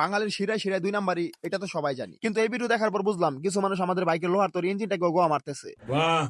বাঙালির শিরায় শিরায় দুই নাম্বারই, এটা তো সবাই জানি। কিন্তু এই ভিডিও দেখার পর বুঝলাম, কিছু মানুষ আমাদের বাইকের লোহার তৈরি ইঞ্জিনটাকে গোয়া মারতেছে। বাহ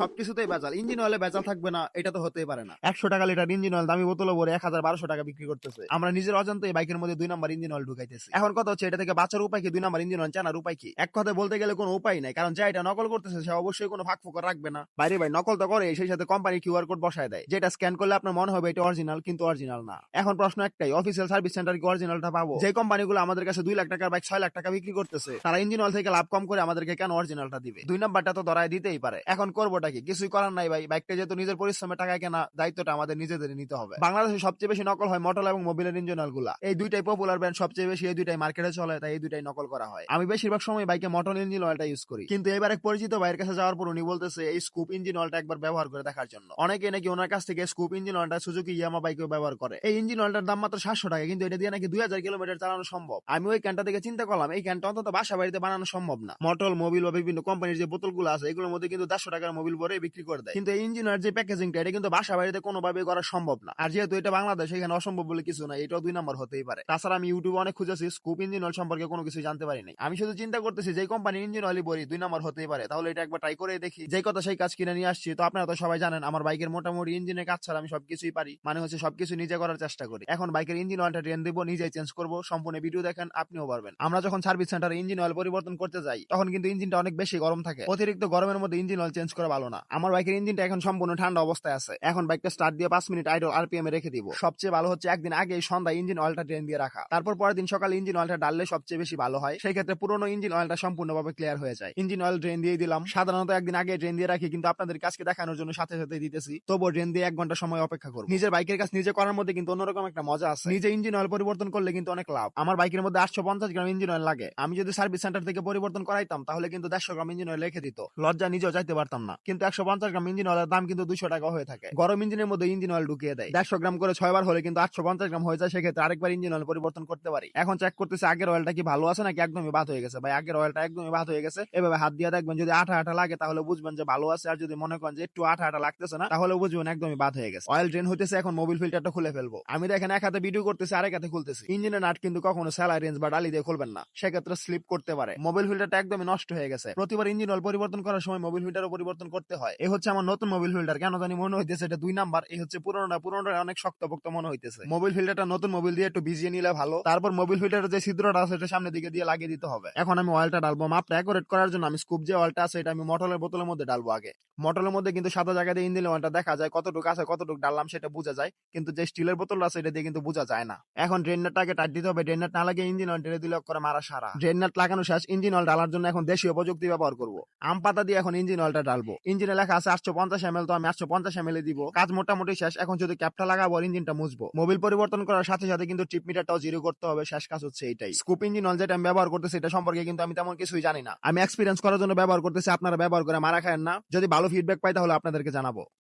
সবকিছুতেই বেজাল। ইঞ্জিন অয়েলে বেজাল থাকবে না, এটা তো হতেই পারে না। একশো টাকা লিটার ইঞ্জিন অয়েল দামি বোতলে ভরে এক হাজার বারোশো টাকা বিক্রি করতেছে। আমরা নিজের অজান্তে এই বাইকের মধ্যে দুই নাম্বার ইঞ্জিন অয়েল ঢুকাইতেছি। এখন কথা হচ্ছে, এটা থেকে বাঁচার উপায় কি? দুই নাম্বার ইঞ্জিন অয়েল জানার উপায় কি? এক কথা বলতে গেলে কোনো উপায় নাই, কারণ যা এটা নকল করতেছে, সে অবশ্যই কোনো ফাঁক ফোকর রাখবে না। বাইরে ভাই, নকল তো করে সেই সাথে কোম্পানি কিউআর কোড বসায় দেয়। যেটা স্ক্যান করলে আপনার মনে হবে এটা অরিজিনাল কিন্তু অরিজিনাল না। এখন প্রশ্ন একটাই অফিসিয়াল সার্ভিস সেন্টার কি অরিজিনালটা পাবো? যে কোম্পানিগুলো আমাদের কাছে দুই লাখ টাকার বাইক ছয় লাখ টাকা বিক্রি করতেছে, তারা ইঞ্জিন অয়েল থেকে লাভ কম করে আমাদেরকে কেন অরিজিনালটা দিবে? দুই নাম্বারটা তো ধরায় দিতেই পারে। এখন করবোটা কি কিছুই করার নাই ভাই। বাইকটা যেহেতু নিজের পরিশ্রমে টাকায় কেনা, দায়িত্বটা আমাদের নিজেদের নিতে হবে। বাংলাদেশে সবচেয়ে বেশি নকল হয় মটল এবং মোবিলের ইঞ্জিন অয়েলগুলা। এই দুইটাই পপুলার ব্র্যান্ড সবচেয়ে বেশি এই দুইটাই মার্কেটে চলে, তাই এই দুইটাই নকল করা হয়। আমি বেশিরভাগ সময় বাইকে মটল ইঞ্জিন অয়েলটা ইউজ করি। কিন্তু এবার এক পরিচিত ভাইয়ের কাছে যাওয়ার পর উনি বলতেছে, এই স্কুপ ইঞ্জিন অয়েলটা একবার ব্যবহার করে দেখার জন্য। অনেকে নাকি ওনার কাছ থেকে স্কুপ ইঞ্জিন অয়েলটা সুজুকি ইয়ামা বাইকেও ব্যবহার করে। এই ইঞ্জিন অয়েলটার দাম মাত্র সাতশো টাকা, কিন্তু এটা দিয়ে নাকি দুই হাজার কিলোমিটার চালানো সম্ভব। আমি ওই ক্যানটা থেকে চিন্তা করলাম, এই ক্যানটা অন্তত বাসা বাড়িতে বানানো সম্ভব না। মটল মোবিল বা বিভিন্ন কোম্পানির যে বোতলগুলো আছে, এগুলোর মধ্যে কিন্তু দেড়শো টাকার মোবিল ভরে বিক্রি করে দেয়। কিন্তু এই ইঞ্জিন অয়েল যে প্যাকেজিংটা এটা কিন্তু বাসা বাড়িতে কোনোভাবে করা সম্ভব না। আর যেহেতু এটা বাংলাদেশ, এখানে অসম্ভব বলে কিছু না এটাও দুই নম্বর হতেই পারে। তাছাড়া আমি ইউটিউবে অনেক খুঁজেছি স্কুপ ইঞ্জিন অয়েল সম্পর্কে কোনো কিছু জানতে পারিনি আমি শুধু চিন্তা করতেছি যে কোম্পানির ইঞ্জিন অয়েলই বলি দুই নম্বর হতেই পারে। তাহলে এটা একবার ট্রাই করে দেখি। যে কথা সেই কাজ কিনে নিয়ে আসছি, তো আপনারা তো সবাই জানেন, আমার বাইকের মোটামুটি ইঞ্জিনের কাজ ছাড়া আমি সবকিছুই পারি। মানে হচ্ছে সবকিছু নিজে করার চেষ্টা করি। এখন বাইকের ইঞ্জিন অয়েলটা ট্রেন দেবো, নিজেই চেঞ্জ করব, সম্পূর্ণ ভিডিও দেখেন, আপনিও পারবেন। আমরা যখন সার্ভিস সেন্টারে ইঞ্জিন অয়েল পরিবর্তন করতে যাই, তখন কিন্তু ইঞ্জিনটা অনেক বেশি গরম থাকে। অতিরিক্ত গরমের মধ্যে ইঞ্জিন অয়েল চেঞ্জ করা ভালো না। আমার বাইকের ইঞ্জিনটা এখন সম্পূর্ণ ঠান্ডা অবস্থায় আছে। এখন বাইকটা স্টার্ট দিয়ে পাঁচ মিনিট আইডল আরপিএম এ রেখে দিব। সবচেয়ে ভালো হচ্ছে একদিন আগে সন্ধ্যা ইঞ্জিন অয়েলটা ট্রেন দিয়ে রাখা। তারপর পরের দিন সকালে ইঞ্জিন অয়েলটা ডাললে সবচেয়ে বেশি ভালো হয়। সেই ক্ষেত্রে পুরোনো ইঞ্জিন অয়েলটা সম্পূর্ণভাবে ক্লিয়ার হয়ে যায়। ইঞ্জিন অয়েল ড্রেন দিয়ে দিলাম। সাধারণত একদিন আগে ড্রেন দিয়ে রাখি, কিন্তু আপনাদের কাছকে দেখানোর জন্য সাথে সাথে দিতেছি। তবুও ড্রেন দিয়ে এক ঘণ্টা সময় অপেক্ষা করব। নিজের বাইকের কাজ নিজে করার মধ্যে কিন্তু অন্যরকম একটা মজা আছে। নিজে ইঞ্জিন অয়েল পরিবর্তন করলে কিন্তু অনেক লাভ। আমার বাইকের মধ্যে আটশো পঞ্চাশ গ্রাম ইঞ্জিন অয়েল লাগে। আমি যদি সার্ভিস সেন্টার থেকে পরিবর্তন করাইতাম, তাহলে কিন্তু দেড়শো গ্রাম ইঞ্জিন অয়েল রেখে দিত। লজ্জা নিজেও চাইতে পারতাম না। কিন্তু একশো পঞ্চাশ গ্রাম ইঞ্জিন অয়েলের দাম কিন্তু দুশো টাকা হয়ে থাকে। গরম ইঞ্জিনের মধ্যে ইঞ্জিন অয়েল ঢুকিয়ে দেয়। দেড়শো গ্রাম করে ছয় বার হলে কিন্তু আটশো পঞ্চাশ গ্রাম হয়ে যায়, সেক্ষেত্রে আরেকবার ইঞ্জিন অয়েল পরিবর্তন করতে পারি। এখন চেক করতেছে আগের অয়েলটা কি ভালো আছে নাকি একদমই বাদ হয়ে গেছে। ভাই, আগের অয়েলটা একদমই বাদ হয়ে গেছে। এভাবে হাত দিয়ে দেখবেন যদি আঠা আঠা লাগে, তাহলে বুঝবেন যে ভালো আছে। আর যদি মনে করেন যে একটু আঠা আঠা লাগতেছে না, তাহলে বুঝবেন একদমই বাদ হয়ে গেছে। অয়েল ড্রেন হইতেছে, এখন মোবিল ফিল্টারটা খুলে ফেলব। আমি দেখেন এক হাতে ভিডিও করতেছি, আরেক হাতে খুলতেছি। ইঞ্জিনের নাট কিন্তু কখনো স্যালাই রেঞ্জ বা ডালি দিয়ে খুলবেন না। সেক্ষেত্রে স্লিপ করতে পারে। মোবিল ফিল্টারটা একদমই নষ্ট হয়ে গেছে। প্রতিবার ইঞ্জিন অয়েল পরিবর্তন করার সময় মোবিল ফিল্টারও পরিবর্তন করতে হয়। এই হচ্ছে আমার নতুন মোবিল ফিল্টার কেন জানি মনে হইতেছে এটা দুই নাম্বার এই হচ্ছে পুরোনোটা। পুরোনোটা অনেক শক্তপোক্ত মনে হইতেছে। মোবিল ফিল্টারটা নতুন মোবিল দিয়ে একটু ভিজিয়ে নিলে ভালো। তারপর মোবিল ফিল্টারের যে ছিদ্রটা আছে সেটা সামনের দিকে দিয়ে লাগিয়ে দিতে হবে। এখন আমি অয়েলটা ডালবো মাপটা অ্যাকোরেট করার জন্য আমি স্কুপ যে অয়েলটা আছে, এটা আমি মটলের বোতলের মধ্যে ডালবো আগে। মটলের মধ্যে কিন্তু সাদা জায়গা দিয়ে ইঞ্জিন অয়েলটা দেখা যায়। কতটুকু আছে, কতটুকু ডাললাম সেটা বোঝা যায়। কিন্তু যে স্টিলের বোতল আছে, এটা দিয়ে কিন্তু বোঝা যায় না। এখন ড্রেনারটাকে টাইট দিতে হবে। ড্রেনার না লাগিয়ে ইঞ্জিন অয়েল টেনে দিলে করে মারা সারা। ড্রেনার লাগানো শেষ। ইঞ্জিন অয়েল ডালার জন্য এখন দেশীয় প্রযুক্তি ব্যবহার করব। আম পাতা দিয়ে এখন ইঞ্জিন অয়েলটা ডালবো ইঞ্জিনে লেখা আছে আটশো পঞ্চাশ এমএল তো আমি আটশো পঞ্চাশ এমএল দিব। কাজ মোটামুটি শেষ। এখন যদি ক্যাপটা লাগাবো ইঞ্জিনটা মুছবো। মোবিল পরিবর্তন করার সাথে সাথে কিন্তু টিপ মিটারটাও জিরো করতে হবে। শেষ কাজ হচ্ছে এটাই। স্কুপ ইঞ্জিন অল যেটা আমি ব্যবহার করতেছি, এটা সম্পর্কে কিন্তু আমি তেমন কিছুই জানি না। আমি এক্সপিরিয়েন্স করার জন্য ব্যবহার করতেছি, আপনারা ব্যবহার করে মারা খায় না। যদি ভালো ফিডব্যাক পাই তাহলে আপনাদেরকে জানাব।